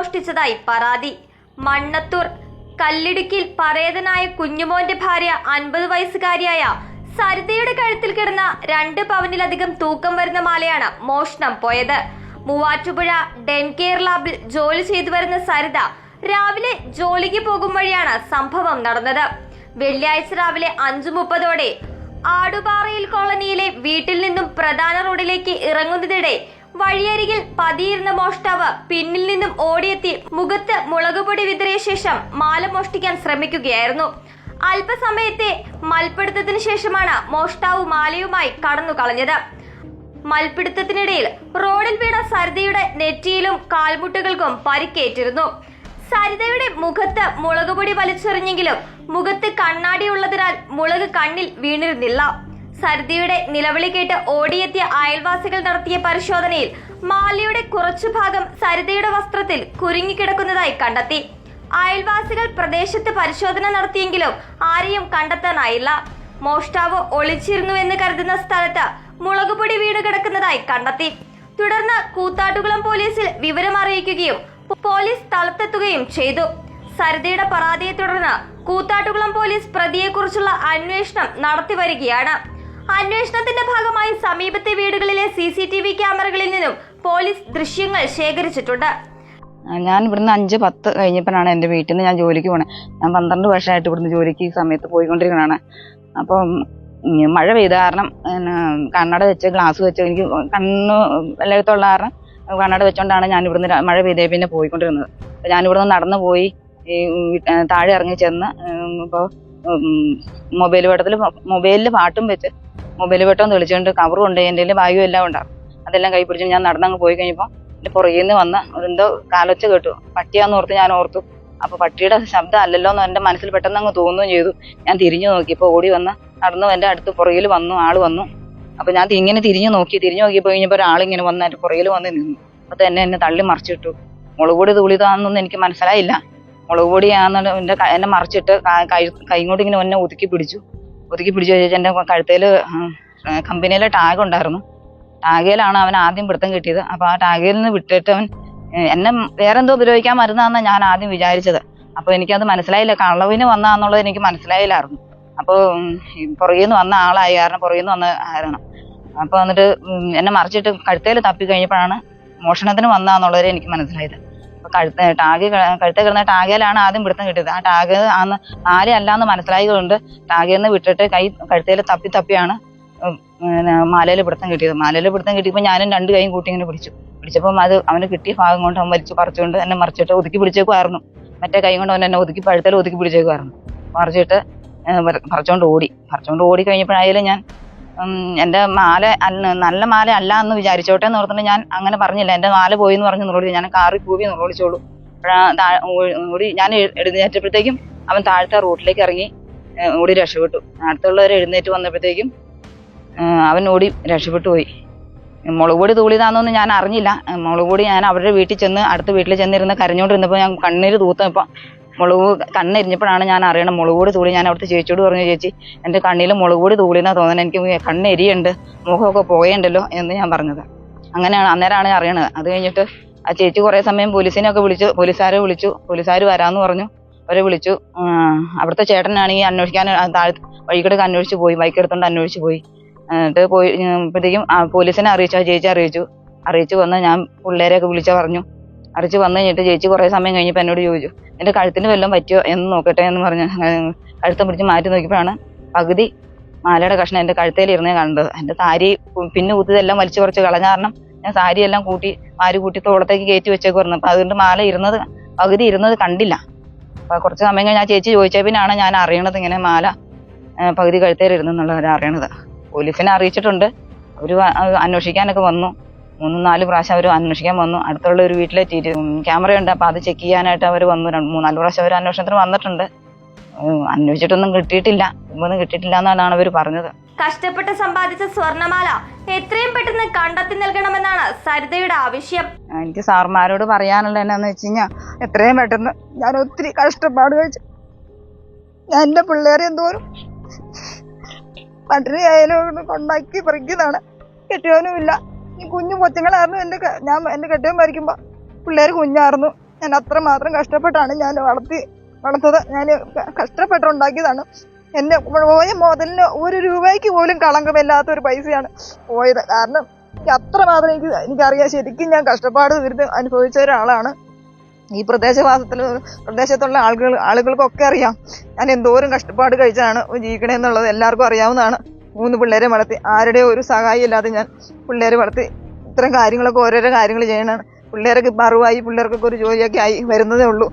മോഷ്ടിച്ചതായി പരാതി. മണ്ണത്തൂർ കല്ലിടുക്കിൽ പറയതനായ കുഞ്ഞുമോന്റെ ഭാര്യ അൻപത് വയസ്സുകാരിയായ സരിതയുടെ കഴുത്തിൽ കിടന്ന രണ്ട് പവനിലധികം തൂക്കം വരുന്ന മാലയാണ് മോഷണം പോയത്. മൂവാറ്റുപുഴ ഡെൻകെയർ ലാബിൽ ജോലി ചെയ്തു വരുന്ന സരിത രാവിലെ ജോലിക്ക് പോകും വഴിയാണ് സംഭവം നടന്നത്. വെള്ളിയാഴ്ച രാവിലെ അഞ്ചു മുപ്പതോടെ ആടുപാറയിൽ കോളനിയിലെ വീട്ടിൽ നിന്നും പ്രധാന റോഡിലേക്ക് ഇറങ്ങുന്നതിനിടെ വഴിയരികിൽ പതിയിരുന്ന മോഷ്ടാവ് പിന്നിൽ നിന്നും ഓടിയെത്തി മുഖത്ത് മുളകുപൊടി വിതറിയ ശേഷം മാല മോഷ്ടിക്കാൻ ശ്രമിക്കുകയായിരുന്നു. അല്പസമയത്തെ മൽപ്പിടുത്തത്തിന് ശേഷമാണ് മോഷ്ടാവ് മാലയുമായി കടന്നു കളഞ്ഞത്. മൽപിടുത്തത്തിനിടയിൽ റോഡിൽ വീണ സരിതയുടെ നെറ്റിയിലും കാൽമുട്ടുകൾക്കും പരിക്കേറ്റിരുന്നു. സരിതയുടെ മുഖത്ത് മുളകുപൊടി വലിച്ചെറിഞ്ഞെങ്കിലും മുഖത്ത് കണ്ണാടി ഉള്ളതിനാൽ മുളക് കണ്ണിൽ വീണിരുന്നില്ല. സരിതയുടെ നിലവിളി കേട്ട് ഓടിയെത്തിയ അയൽവാസികൾ നടത്തിയ പരിശോധനയിൽ മാലയുടെ കുറച്ചു ഭാഗം സരിതയുടെ വസ്ത്രത്തിൽ കുരുങ്ങിക്കിടക്കുന്നതായി കണ്ടെത്തി. അയൽവാസികൾ പ്രദേശത്ത് പരിശോധന നടത്തിയെങ്കിലും ആരെയും കണ്ടെത്താനായില്ല. മോഷ്ടാവ് ഒളിച്ചിരുന്നു എന്ന് കരുതുന്ന സ്ഥലത്ത് മുളകുപൊടി വീട് കിടക്കുന്നതായി കണ്ടെത്തി. തുടർന്ന് കൂത്താട്ടുകുളം പോലീസിൽ വിവരം അറിയിക്കുകയും പോലീസ് സ്ഥലത്തെത്തുകയും ചെയ്തു. സരിതയുടെ പരാതിയെ തുടർന്ന് കൂത്താട്ടുകുളം പോലീസ് പ്രതിയെക്കുറിച്ചുള്ള അന്വേഷണം നടത്തി വരികയാണ്. അന്വേഷണത്തിന്റെ ഭാഗമായി സമീപത്തെ വീടുകളിലെ സി സി ടി വി ക്യാമറകളിൽ നിന്നും പോലീസ് ദൃശ്യങ്ങൾ ശേഖരിച്ചിട്ടുണ്ട്. ഞാൻ ഇവിടുന്ന് അഞ്ച് പത്ത് കഴിഞ്ഞപ്പോഴാണ് എന്റെ വീട്ടിൽ നിന്ന് ഞാൻ ജോലിക്ക് പോണേ. ഞാൻ പന്ത്രണ്ട് വർഷമായിട്ട് ഇവിടുന്ന് ജോലിക്ക് ഈ സമയത്ത് പോയിക്കൊണ്ടിരിക്കണാണ് അപ്പം മഴ പെയ്ത കാരണം കണ്ണട വെച്ച് ഗ്ലാസ് വെച്ച് എനിക്ക് കണ്ണ് എല്ലായിടത്തുള്ള കാരണം കണ്ണട വെച്ചോണ്ടാണ് ഞാൻ ഇവിടുന്ന് മഴ പെയ്തേ പിന്നെ പോയിക്കൊണ്ടിരുന്നത്. അപ്പം ഞാൻ ഇവിടുന്ന് നടന്നു പോയി ഈ താഴെ ഇറങ്ങി ചെന്ന് ഇപ്പോൾ മൊബൈൽ വെട്ടത്തിൽ മൊബൈലിൽ പാട്ടും വെച്ച് മൊബൈൽ വെട്ടം തെളിച്ചുകൊണ്ട് കവറും ഉണ്ട് എന്റെ ബാഗും എല്ലാം ഉണ്ടാകും അതെല്ലാം കൈ പിടിച്ച് ഞാൻ നടന്നങ്ങ് പോയി കഴിഞ്ഞപ്പോൾ എന്റെ പുറകിൽ നിന്ന് വന്ന് എന്തോ കാലൊച്ച കേട്ടു. പട്ടിയാന്ന് ഓർത്ത് ഞാൻ ഓർത്തു. അപ്പൊ പട്ടിയുടെ ശബ്ദം അല്ലല്ലോ എന്ന് എന്റെ മനസ്സിൽ പെട്ടെന്ന് അങ്ങ് തോന്നുകയും ചെയ്തു. ഞാൻ തിരിഞ്ഞു നോക്കിയപ്പോൾ ഓടി വന്ന് നടന്നു എന്റെ അടുത്ത് പുറകിൽ വന്നു ആൾ വന്നു. അപ്പൊ ഞാൻ ഇങ്ങനെ തിരിഞ്ഞു നോക്കി. തിരിഞ്ഞു നോക്കിയപ്പോൾ കഴിഞ്ഞപ്പോൾ ഒരാളിങ്ങനെ വന്ന് എന്റെ പുറകിൽ വന്ന് നിന്നു. അപ്പൊ തന്നെ എന്നെ തള്ളി മറിച്ചിട്ടു. മുളക് പൊടി തുളിതാണെന്നൊന്നും എനിക്ക് മനസ്സിലായില്ല. മുളക് പൊടിയാന്ന് എന്നെ മറിച്ചിട്ട് ക- കൈ ഇങ്ങനെ എന്നെ ഒതുക്കി പിടിച്ചു. ഒതുക്കി പിടിച്ചു വെച്ചാൽ എന്റെ കമ്പനിയിലെ ടാഗ് ഉണ്ടായിരുന്നു. ടാഗയിലാണ് അവൻ ആദ്യം പിടുത്തം കിട്ടിയത്. അപ്പോൾ ആ ടാഗയിൽ നിന്ന് വിട്ടിട്ട് അവൻ എന്നെ വേറെന്തോ ഉപയോഗിക്കാൻ മരുന്നാന്ന് ഞാൻ ആദ്യം വിചാരിച്ചത്. അപ്പോൾ എനിക്കത് മനസ്സിലായില്ല. കളവിന് വന്നാന്നുള്ളത് എനിക്ക് മനസ്സിലായില്ലായിരുന്നു. അപ്പോൾ പുറകിൽ നിന്ന് വന്ന ആളായി കാരണം പുറകിൽ നിന്ന് വന്ന ആരണം. അപ്പോൾ എന്നിട്ട് എന്നെ മറിച്ചിട്ട് കഴുത്തേൽ തപ്പി കഴിഞ്ഞപ്പോഴാണ് മോഷണത്തിന് വന്നാന്നുള്ളത് എനിക്ക് മനസ്സിലായത് കഴുത്ത ടാഗ് കഴുത്ത് കിടന്ന ടാഗേലാണ് ആദ്യം പിടുത്തം കിട്ടിയത്. ആ ടാഗ് ആന്ന് ആരെ അല്ലാന്ന് മനസ്സിലായതുകൊണ്ട് ടാഗേന്ന് നിന്ന് വിട്ടിട്ട് കൈ കഴുത്തേൽ തപ്പി തപ്പിയാണ് മാലയിൽ പിടുത്തം കിട്ടിയത്. മാലയിൽ പിടുത്തം കിട്ടിയപ്പോൾ ഞാനും രണ്ട് കൈയും കൂട്ടി ഇങ്ങനെ പിടിച്ചു. പിടിച്ചപ്പോൾ അത് അവന് കിട്ടിയ ഭാഗം കൊണ്ട് അവൻ വലിച്ചു പറിച്ചുകൊണ്ട് എന്നെ മറിച്ചിട്ട് ഒതുക്കി പിടിച്ചേക്കുമായിരുന്നു മറ്റേ കൈ കൊണ്ട് അവൻ എന്നെ ഒതുക്കി പഴുത്തൽ ഒതുക്കി പിടിച്ചേക്കുമായിരുന്നു മറിച്ചിട്ട് പറിച്ചുകൊണ്ട് ഓടി. പറിച്ചുകൊണ്ട് ഓടി കഴിഞ്ഞപ്പോഴായാലും ഞാൻ എന്റെ മാല അല്ല- നല്ല മാല അല്ല എന്ന് വിചാരിച്ചോട്ടെ എന്ന് ഓർത്തിട്ട് ഞാൻ അങ്ങനെ പറഞ്ഞില്ല. എന്റെ മാല പോയി എന്ന് പറഞ്ഞ് നുറോളി ഞാൻ കാറി കൂവി ഓ- ഓടി ഞാൻ എഴുന്നേറ്റപ്പോഴത്തേക്കും അവൻ താഴത്തെ റൂട്ടിലേക്ക് ഇറങ്ങി ഓടി രക്ഷപ്പെട്ടു. അടുത്തുള്ളവർ എഴുന്നേറ്റ് വന്നപ്പോഴത്തേക്കും അവൻ ഓടി രക്ഷപ്പെട്ടു പോയി. മുളക് പൊടി തൂളിതാന്നൊന്നും ഞാൻ അറിഞ്ഞില്ല. മുളക് പൊടി ഞാൻ അവരുടെ വീട്ടിൽ ചെന്ന് അടുത്ത വീട്ടിൽ ചെന്നിരുന്ന് കരഞ്ഞോണ്ടിരുന്നപ്പോൾ ഞാൻ കണ്ണീര് തൂത്തപ്പോൾ മുളക് കണ്ണെരിഞ്ഞപ്പോഴാണ് ഞാൻ അറിയണം മുളക് പൊടി തൂളി ഞാൻ അവിടുത്തെ ചേച്ചിയോട് പറഞ്ഞു ചേച്ചി എന്റെ കണ്ണിൽ മുളക് പൊടി തൂളിയെന്നാ തോന്നുന്നത് എനിക്ക് കണ്ണെരിയുണ്ട് മുഖമൊക്കെ പോയണ്ടല്ലോ എന്ന് ഞാൻ പറഞ്ഞത്. അങ്ങനെയാണ് അന്നേരമാണ് അറിയണത്. അത് കഴിഞ്ഞിട്ട് ആ ചേച്ചി കുറേ സമയം പോലീസിനെയൊക്കെ വിളിച്ചു പോലീസുകാരെ വിളിച്ചു പോലീസുകാർ വരാമെന്ന് പറഞ്ഞു. അവരെ വിളിച്ചു. അവിടുത്തെ ചേട്ടനാണെങ്കിൽ അന്വേഷിക്കാൻ താഴെ വഴിക്കിടക്ക് അന്വേഷിച്ച് പോയി ബൈക്ക് എടുത്തുകൊണ്ട് അന്വേഷിച്ച് പോയി. എന്നിട്ട് പോയി അപ്പോഴത്തേക്കും പോലീസിനെ അറിയിച്ചു ആ ചേച്ചി അറിയിച്ചു. അറിയിച്ചു വന്ന് ഞാൻ പിള്ളേരെയൊക്കെ വിളിച്ചാൽ പറഞ്ഞു. അറിയിച്ച് വന്നു കഴിഞ്ഞിട്ട് ചേച്ചി കുറേ സമയം കഴിഞ്ഞപ്പോൾ എന്നോട് ചോദിച്ചു എന്റെ കഴുത്തിന് വല്ലതും പറ്റിയോ എന്ന് നോക്കട്ടെ എന്ന് പറഞ്ഞ് കഴുത്തം പിടിച്ച് മാറ്റി നോക്കിയപ്പോഴാണ് പകുതി മാലയുടെ കഷ്ണം എന്റെ കഴുത്തേലിരുന്നേ കണ്ടത് എന്റെ സാരി പിന്നെ കുത്തിയതെല്ലാം വലിച്ചു കുറച്ച് കളഞ്ഞ കാരണം ഞാൻ സാരി എല്ലാം കൂട്ടി മാരി കൂട്ടി തോളത്തേക്ക് കയറ്റി വെച്ചേക്കുമായിരുന്നു അപ്പം അതുകൊണ്ട് മാല ഇരുന്നത് പകുതി ഇരുന്നത് കണ്ടില്ല. അപ്പം കുറച്ച് സമയം കഴിഞ്ഞ് ആ ചേച്ചി ചോദിച്ച പിന്നാണ് ഞാൻ അറിയണത് ഇങ്ങനെ മാല പകുതി കഴുത്തേലിരുന്നെന്നുള്ളത് അറിയണത്. പോലീസിനെ അറിയിച്ചിട്ടുണ്ട്. അവർ അന്വേഷിക്കാനൊക്കെ വന്നു. മൂന്നും നാല് പ്രാവശ്യം അവർ അന്വേഷിക്കാൻ വന്നു. അടുത്തുള്ള ഒരു വീട്ടിലെ ക്യാമറ ഉണ്ട് അപ്പോൾ അത് ചെക്ക് ചെയ്യാനായിട്ട് അവർ വന്നു. മൂന്നാൽ പ്രാവശ്യം അവർ അന്വേഷണത്തിന് വന്നിട്ടുണ്ട്. അന്വേഷിച്ചിട്ടൊന്നും കിട്ടിയിട്ടില്ല. ഒന്നും കിട്ടിയിട്ടില്ല എന്നാണ് അവർ പറഞ്ഞത്. കഷ്ടപ്പെട്ട് സമ്പാദിച്ച സ്വർണമാല എത്രയും പെട്ടെന്ന് കണ്ടെത്തി നൽകണമെന്നാണ് സരിതയുടെ ആവശ്യം. എനിക്ക് സാർമാരോട് പറയാനുള്ള എന്നാന്ന് വെച്ച് കഴിഞ്ഞാൽ എത്രയും പെട്ടെന്ന് ഞാൻ ഒത്തിരി കഷ്ടപ്പാട് കഴിച്ചു ഞാൻ എന്റെ പിള്ളേരെ എന്തോരം പട്ടിണി ആയാലും കൊണ്ടാക്കി പറിക്കുന്നതാണ്. കെട്ടിയവനും ഇല്ല ഈ കുഞ്ഞു കൊച്ചുങ്ങളായിരുന്നു എന്റെ ഞാൻ എന്റെ കെട്ടിയം മരിക്കുമ്പോൾ പിള്ളേർ കുഞ്ഞായിരുന്നു. ഞാൻ അത്രമാത്രം കഷ്ടപ്പെട്ടാണ് ഞാൻ വളർത്തി വളർത്തത്. ഞാൻ കഷ്ടപ്പെട്ടുണ്ടാക്കിയതാണ്. എന്റെ പോയ മുതലിന് ഒരു രൂപയ്ക്ക് പോലും കളങ്കമില്ലാത്ത ഒരു പൈസയാണ് പോയത്. കാരണം എനിക്ക് അത്രമാത്രം എനിക്ക് എനിക്കറിയാം ശരിക്കും ഞാൻ കഷ്ടപ്പാട് തീർത്ത് അനുഭവിച്ച ഒരാളാണ്. ഈ പ്രദേശവാസത്തിൽ പ്രദേശത്തുള്ള ആളുകൾ ആളുകൾക്കൊക്കെ അറിയാം. ഞാൻ എന്തോരം കഷ്ടപ്പാട് കഴിച്ചാണ് ജീവിക്കണേന്നുള്ളത് എല്ലാവർക്കും അറിയാവുന്നതാണ്. മൂന്ന് പിള്ളേരെ വളർത്തി. ആരുടെയും ഒരു സഹായം ഇല്ലാതെ ഞാൻ പിള്ളേരെ വളർത്തി. ഇത്തരം കാര്യങ്ങളൊക്കെ ഓരോരോ കാര്യങ്ങൾ ചെയ്യണം പിള്ളേരൊക്കെ ഇപ്പം അറിവായി പിള്ളേർക്കൊക്കെ ഒരു ജോലിയൊക്കെ ആയി വരുന്നതേ ഉള്ളൂ.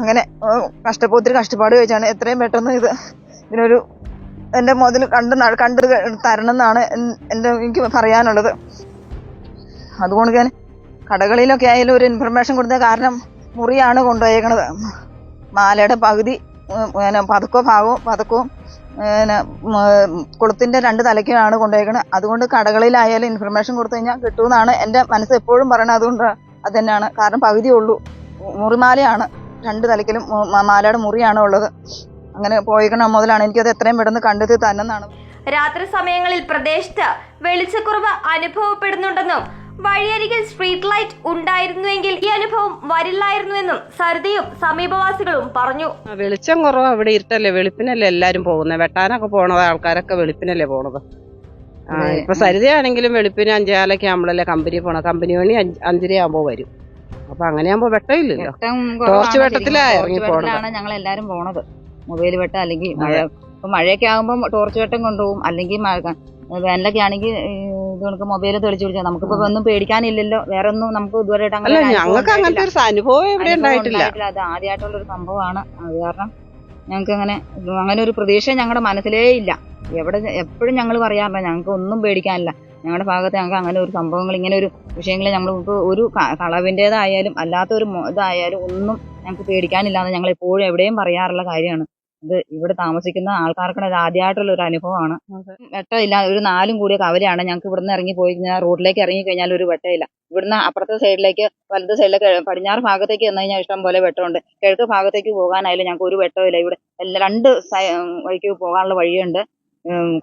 അങ്ങനെ കഷ്ടപ്പോ കഷ്ടപ്പാട് വെച്ചാണ് എത്രയും പെട്ടെന്ന് ഇത് ഇതിനൊരു എന്റെ മുതൽ കണ്ട് കണ്ട് തരണം എന്നാണ് എന്റെ എനിക്ക് പറയാനുള്ളത്. അതുകൊണ്ട് ഞാൻ കടകളിലൊക്കെ ആയാലും ഒരു ഇൻഫർമേഷൻ കൊടുത്ത കാരണം മുറിയാണ് കൊണ്ടുപോയേക്കണത്. മാലയുടെ പകുതി പതുക്കോ ഭാഗവും പതുക്കവും പിന്നെ കുളത്തിന്റെ രണ്ട് തലയ്ക്കാണ് കൊണ്ടുപോയേക്കണത് അതുകൊണ്ട് കടകളിലായാലും ഇൻഫർമേഷൻ കൊടുത്തു കഴിഞ്ഞാൽ കിട്ടുമെന്നാണ് എന്റെ മനസ്സ് എപ്പോഴും പറയണത്. അതുകൊണ്ട് അത് തന്നെയാണ് കാരണം പകുതി ഉള്ളൂ. മുറിമാലയാണ്. രണ്ട് തലയ്ക്കലും മാലയുടെ മുറിയാണ് ഉള്ളത്. അങ്ങനെ പോയിക്കണ മുതലാണ്. എനിക്കത് എത്രയും പെട്ടെന്ന് കണ്ടെത്തി തന്നെന്നാണ്. രാത്രി സമയങ്ങളിൽ പ്രദേശത്ത് വെളിച്ചക്കുറവ് അനുഭവപ്പെടുന്നുണ്ടെന്നും വഴിയരികിൽ സ്ട്രീറ്റ് ലൈറ്റ് ഉണ്ടായിരുന്നുവെങ്കിൽ ഈ അനുഭവം വരില്ലായിരുന്നുവെന്നും സരിതയും സമീപവാസികളും പറഞ്ഞു. വെളിച്ചം കുറവ് അവിടെ ഇരുട്ടല്ലേ വെളുപ്പിനല്ലേ എല്ലാരും പോകുന്നത് വെട്ടാനൊക്കെ പോണത് ആൾക്കാരൊക്കെ വെളുപ്പിനല്ലേ പോണത്? ആ. ഇപ്പൊ സരിതയാണെങ്കിലും വെളുപ്പിന് അഞ്ചാലൊക്കെ ആകുമ്പോഴല്ലേ കമ്പനി പോണ കമ്പനി മണി അഞ്ചരയാകുമ്പോ അഞ്ചര ആകുമ്പോ വരും. അപ്പൊ അങ്ങനെയാകുമ്പോ വെട്ടമില്ലല്ലോ. വെട്ടം ടോർച്ച് വെട്ടത്തിലാ. ഇറങ്ങി പോണത്. വെട്ടത്തിലാണ് ഞങ്ങൾ എല്ലാരും പോണത്. മൊബൈൽ വെട്ട അല്ലെങ്കിൽ മഴ ഇപ്പൊ മഴയൊക്കെ ആകുമ്പോൾ ടോർച്ച് വെട്ടം കൊണ്ടുപോകും. അല്ലെങ്കിൽ വേനലൊക്കെ ആണെങ്കിൽ കണക്ക് മൊബൈൽ തെളിച്ചു പിടിച്ചാൽ നമുക്കിപ്പോ ഒന്നും പേടിക്കാനില്ലല്ലോ. വേറെ ഒന്നും നമുക്ക് ഇതുവരെ അല്ല ഞങ്ങൾക്ക് അങ്ങനത്തെ ഒരു അനുഭവം ഇവിടെ ഉണ്ടായിട്ടില്ല. അത് ആദ്യമായിട്ടുള്ള ഒരു സംഭവമാണ്. അത് കാരണം ഞങ്ങൾക്ക് അങ്ങനെ അങ്ങനെ ഒരു പ്രതീക്ഷ ഞങ്ങളുടെ മനസ്സിലേ ഇല്ല. എവിടെ എപ്പോഴും ഞങ്ങൾ പറയാറില്ല ഞങ്ങൾക്ക് ഒന്നും പേടിക്കാനില്ല. ഞങ്ങളുടെ ഭാഗത്ത് ഞങ്ങൾക്ക് അങ്ങനെ ഒരു സംഭവങ്ങൾ ഇങ്ങനെ ഒരു വിഷയങ്ങൾ ഞങ്ങൾ ഒരു കളവിന്റെതായാലും അല്ലാത്ത ഒരു ഇതായാലും ഒന്നും ഞങ്ങൾക്ക് പേടിക്കാനില്ലാന്ന് ഞങ്ങൾ എപ്പോഴും എവിടെയും പറയാറുള്ള കാര്യമാണ്. ഇത് ഇവിടെ താമസിക്കുന്ന ആൾക്കാർക്ക് ഇത് ആദ്യമായിട്ടുള്ള ഒരു അനുഭവമാണ്. വെട്ടമില്ല ഒരു നാലും കൂടിയ കവലയാണ് ഞങ്ങൾക്ക് ഇവിടുന്ന് ഇറങ്ങി പോയി കഴിഞ്ഞാൽ റോഡിലേക്ക് ഇറങ്ങി കഴിഞ്ഞാൽ ഒരു വെട്ടമില്ല. ഇവിടുന്ന് അപ്പുറത്തെ സൈഡിലേക്ക് വലത് സൈഡിലേക്ക് പടിഞ്ഞാറ് ഭാഗത്തേക്ക് ചെന്ന് കഴിഞ്ഞാൽ ഇഷ്ടം പോലെ വെട്ടമുണ്ട്. കിഴക്ക് ഭാഗത്തേക്ക് പോകാനായാലും ഞങ്ങൾക്ക് ഒരു വെട്ടമില്ല ഇവിടെ എല്ലാ രണ്ട് വഴിക്ക് പോകാനുള്ള വഴിയുണ്ട്.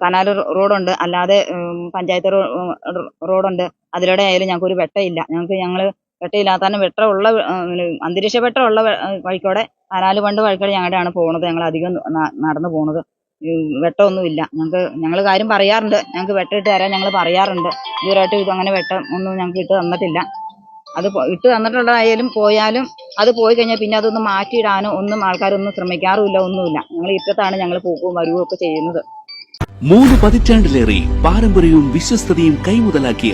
കനാൽ റോഡുണ്ട്. അല്ലാതെ പഞ്ചായത്ത് റോഡുണ്ട്. അതിലൂടെ ആയാലും ഞങ്ങൾക്ക് ഒരു വെട്ടമില്ല. ഞങ്ങൾക്ക് ഞങ്ങൾ വെട്ടമില്ലാത്ത വെട്ടമുള്ള അന്തരീക്ഷ വെട്ടമുള്ള വഴിക്കൂടെ കനാല് പണ്ട് വഴിക്കൂടെ ഞങ്ങളുടെയാണ് പോകുന്നത് ഞങ്ങൾ അധികം നടന്നു ഉം, വെട്ടമൊന്നുമില്ല. ഞങ്ങൾക്ക് ഞങ്ങൾ കാര്യം പറയാറുണ്ട്. ഞങ്ങൾക്ക് വെട്ടം ഇട്ട് തരാൻ ഞങ്ങൾ പറയാറുണ്ട്. ഇതുവരെയായിട്ട് ഇത് അങ്ങനെ വെട്ടം ഒന്നും ഞങ്ങൾക്ക് ഇട്ട് തന്നിട്ടില്ല. അത് ഇട്ട് തന്നിട്ടുള്ളതായാലും പോയാലും അത് പോയി കഴിഞ്ഞാൽ പിന്നെ അതൊന്ന് മാറ്റിയിടാനോ ഒന്നും ആൾക്കാരൊന്നും ശ്രമിക്കാറുമില്ല ഒന്നുമില്ല. ഞങ്ങൾ ഇറ്റത്താണ് ഞങ്ങൾ പോക്കും വരുവും ഒക്കെ ചെയ്യുന്നത്. മൂന്ന് പതിറ്റാണ്ടിലേറെ പാരമ്പര്യവും വിശ്വസ്തതയും കൈമുതലാക്കിയ